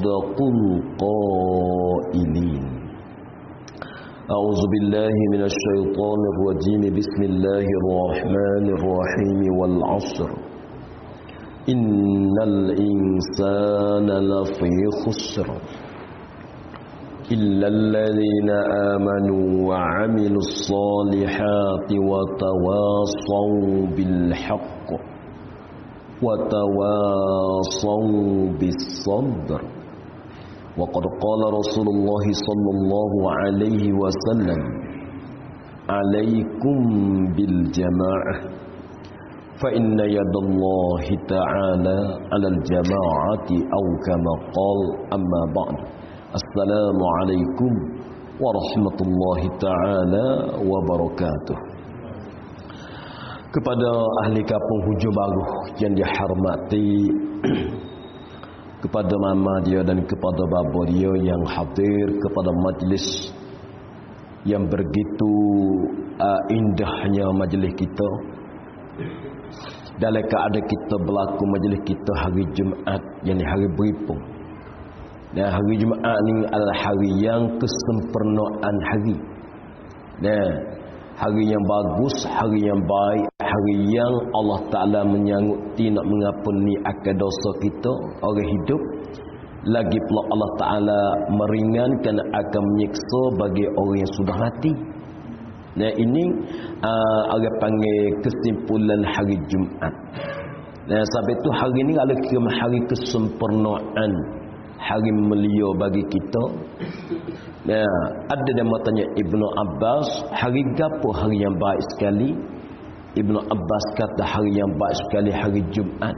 أصدق القائلين. أعوذ بالله من الشيطان الرجيم. بسم الله الرحمن الرحيم والعصر. إن الإنسان لفي خسر. إلا الذين آمنوا وعملوا الصالحات وتواصوا بالحق وتواصوا بالصبر. وقد قال رسول الله صلى الله عليه وسلم عليكم بالجماعة فإن يد الله تعالى على الجماعة أو كما قال أما بعد السلام عليكم ورحمة الله تعالى وبركاته. Kepada ahli kampung hujung baru yang dihormati kepada mama dia dan kepada bapa dia yang hadir kepada majlis yang begitu uh, indahnya majlis kita. Dalam keadaan kita berlaku majlis kita hari Jumaat yang hari beripung dan hari Jumaat ni adalah hari yang kesempurnaan hari. Dan hari yang bagus, hari yang baik, hari yang Allah Ta'ala menyangguti nak mengampuni akan dosa kita, orang hidup. Lagi pula Allah Ta'ala meringankan akan menyiksa bagi orang yang sudah mati. Nah ini uh, orang panggil kesimpulan hari Jumaat. Nah sampai itu hari ini adalah hari kesempurnaan, hari melia bagi kita. Ya, ada yang tanya Ibnu Abbas, hari gapo hari yang baik sekali? Ibnu Abbas kata hari yang baik sekali hari Jumaat.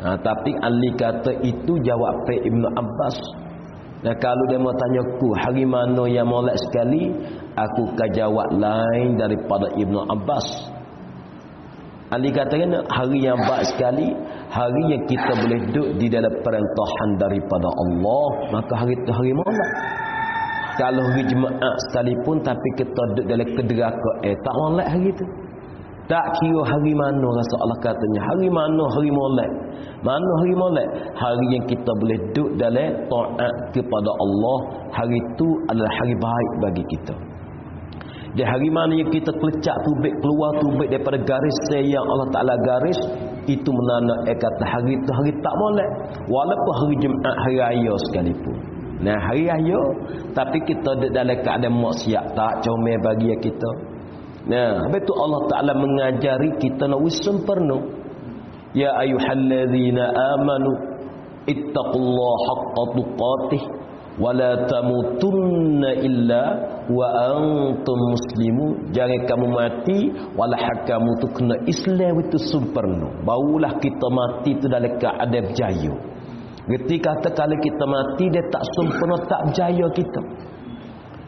Ha, tapi Ali kata itu jawab pe Ibnu Abbas. Dan kalau dia mau tanya ku hari mana yang molek sekali, aku akan jawab lain daripada Ibnu Abbas. Ali katakan hari yang baik sekali, hari yang kita boleh duduk di dalam perintahan daripada Allah, maka hari itu hari molek kalau hari Jumaat sekalipun tapi kita duduk dalam kederaka eh tak molek hari itu tak kira hari mana rasa Allah katanya. Hari mana hari molek? Mana hari molek? Hari yang kita boleh duduk dalam taat kepada Allah hari itu adalah hari baik bagi kita. Di hari mana yang kita kelecak tubik keluar tubik daripada garis yang Allah Ta'ala garis itu menanda eh kata hari itu hari tak molek. Walaupun hari Jumaat hari raya sekalipun. Nah hari raya tapi kita dalam keadaan maksiat tak comel bagi kita. Nah, habis tu Allah Taala mengajari kita nak sempurna. Ya ayyuhallazina amanu ittaqullaha haqqa tuqatih wa la tamutunna illa wa antum muslimun. Jangan kamu mati wala kamu tu kena Islam itu sempurna. Barulah kita mati tu dalam keadaan berjaya. Gerti kata kalau kita mati dia tak sempurna tak berjaya kita.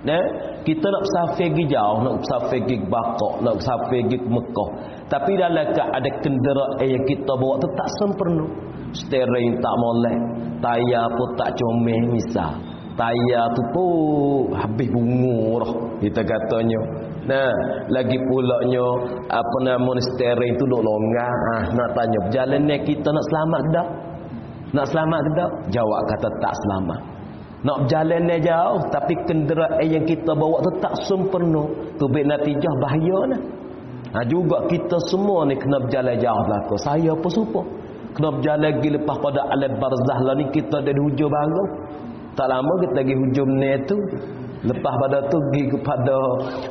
Nah, kita nak bersafir pergi jauh, nak bersafir pergi Bakok, nak bersafir pergi Mekah. Tapi dalam ada kenderaan yang kita bawa tu tak sempurna. Steering tak molek, tayar pun tak comel misal. Tayar tu pun habis bungur kita katanya. Nah, lagi pulaknya apa nama steering tu duk longgar. Ah, nak tanya berjalan ni kita nak selamat dah. Nak selamat tak? Jawab kata tak selamat. Nak berjalan ni jauh tapi kenderaan yang kita bawa tu tak sempurna. Tu baik natijah bahaya nah. Ha, juga kita semua ni kena berjalan jauh belakang. Saya pun serupa. Kena berjalan lagi lepas pada alam barzah lah ni kita ada di hujung baru. Tak lama kita pergi hujung ni tu. Lepas pada tu pergi kepada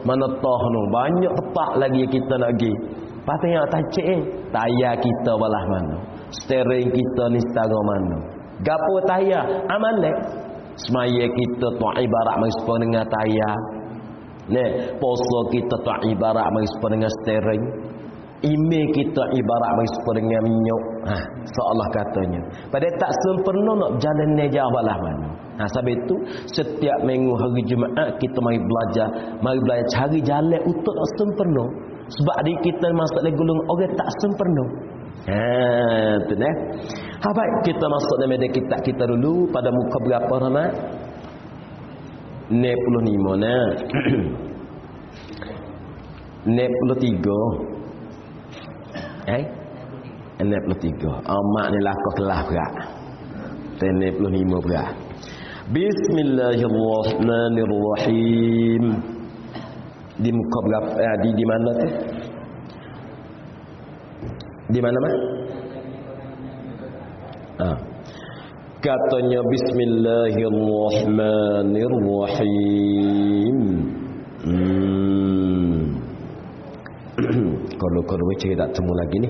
mana tah tu. Banyak tempat lagi kita nak pergi. Lepas yang tak cek eh. Tayar kita balah mana steering kita ni setara mana gapo tayar amalek semaya kita tu ibarat mengispa dengan tayar. Ne poso kita tu ibarat mengispa dengan steering. Email kita ibarat mengispa dengan minyak ha seolah katanya. Pada tak sempurna nak berjalan ni jauh balah mana. Ha sebab itu setiap minggu hari Jumaat kita mari belajar mari belajar cari jalan untuk nak sempurna. Sebab adik kita masuk dalam gulung orang tak sempurna Ha, tu nah. Ha baik kita masuk dalam media kitab kita dulu pada muka berapa Rahmat? 95 nah. 93. Eh? 93. Oh, mak ni lah kau kelah berat. lu lima belah Bismillahirrahmanirrahim di muka berapa eh, di di mana tu di mana mah ah. Katanya bismillahirrahmanirrahim. Hmm. kalau kalau baca tak temu lagi ni?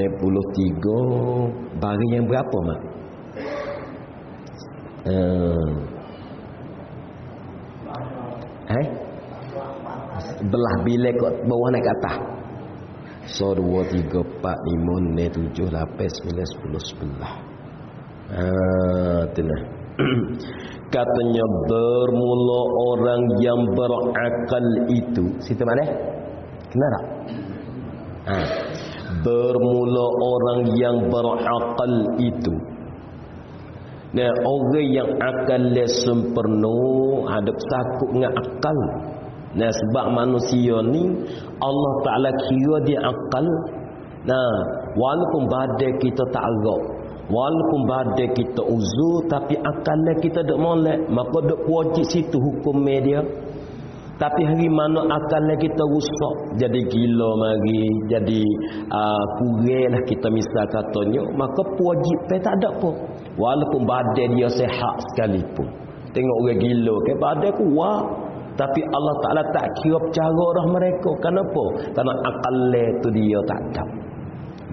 93 baris yang berapa mak? Hmm. eh? Belah bilik kat bawah naik atas so 2, 3, 4, 5, 6, 7, 8, 9, 10, 11 Ah, itulah. Katanya bermula orang yang berakal itu. Situ mana? Kenal tak? Ha. Bermula orang yang berakal itu. Nah, orang yang akalnya sempurna ada takut dengan akal. Nah, sebab manusia ni Allah Taala kira dia akal. Nah, walaupun badai kita tak agak Walaupun badai kita uzur tapi akalnya kita tak molek, maka dak wajib situ hukum media. Tapi hari mana akalnya kita rusak, jadi gila mari, jadi uh, lah kita misal katanya, maka wajib pe tak ada apa. Walaupun badai dia sehat sekalipun. Tengok orang gila ke badai kuat. Tapi Allah Ta'ala tak kira cara orang mereka. Kenapa? Karena akalnya tu dia tak ada.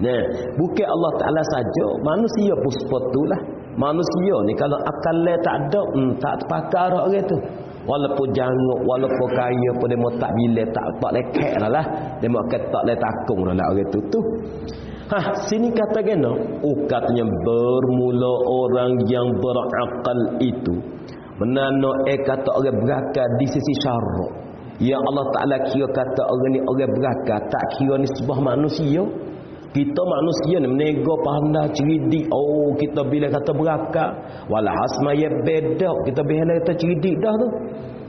Nah, bukan Allah Taala saja, manusia pun sepatulah. Manusia ni kalau akalnya tak ada, hmm, tak terpakai orang tu. Walaupun janguk, walaupun kaya pun dia tak bila tak tak lekek lah lah. Dia mau kata tak lek takung lah, lah orang tu tu. Ha, sini kata kena, oh katanya bermula orang yang berakal itu. Menano eh kata orang berakal di sisi syarak. Ya Allah Ta'ala kira kata orang ni orang berakal, tak kira ni sebuah manusia. Kita manusia ni menego pandai cerdik. Oh, kita bila kata berakal. Walau hasmaya beda. Kita bila kata cerdik dah tu.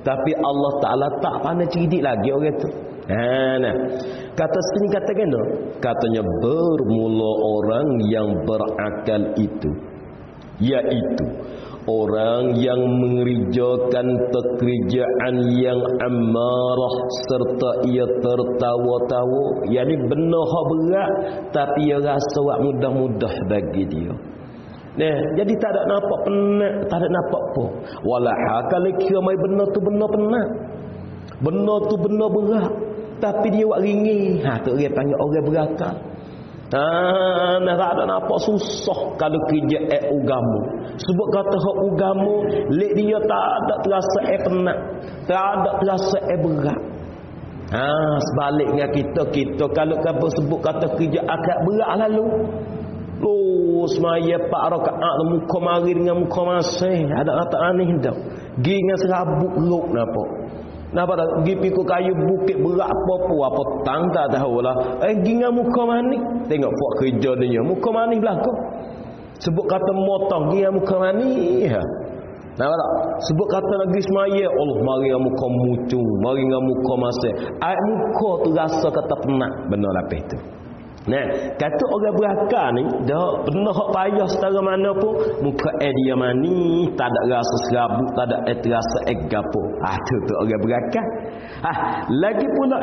Tapi Allah Ta'ala tak pandai cerdik lagi orang tu. Ha, nah. Kata sini kata kena. Katanya bermula orang yang berakal itu. Iaitu orang yang mengerjakan pekerjaan yang amarah serta ia tertawa-tawa yakni benar berat tapi ia rasa mudah-mudah bagi dia Nah, jadi tak ada nampak penat, tak ada nampak apa. Walah kalau kira mai benar tu benar penat. Benar tu benar berat, tapi dia buat ringi. Ha tu dia panggil orang berakal. Ah, nah, tak ada nampak susah kalau kerja eh ugamu. Sebab kata hak ugamu, lek dia tak ada terasa eh penat. Tak ada terasa eh berat. Ah, sebaliknya kita kita kalau kata sebut kata kerja agak berat lalu. Oh, semaya pak rakaat muka mari dengan muka masih ada kata aneh dah. Gi dengan serabut luk nampak. Napa tak pergi pikul kayu bukit berat apa-apa apa tang tak tahu lah. Eh ginga muka mani. Tengok buat kerja dia. Muka mani belakang. Sebut kata motong ginga muka mani. Ha. Nampak tak? Sebut kata negeri semaya. Allah mari dengan muka mucu. Mari dengan muka masa. Air muka tu rasa kata penat. Benar lapis tu. Nah, kata orang berakal ni, dah pernah hak payah setara mana pun, muka eh dia mani, tak ada rasa serabut, tak ada eh terasa eh gapo. Ah, tu tu orang berakal. Ah, lagi pula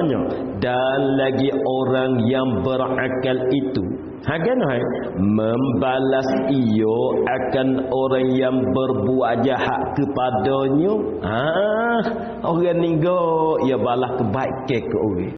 dan lagi orang yang berakal itu, Hagan hai membalas iyo akan orang yang berbuat jahat kepadanya. Ah, orang ni go ia balas kebaikan ke orang.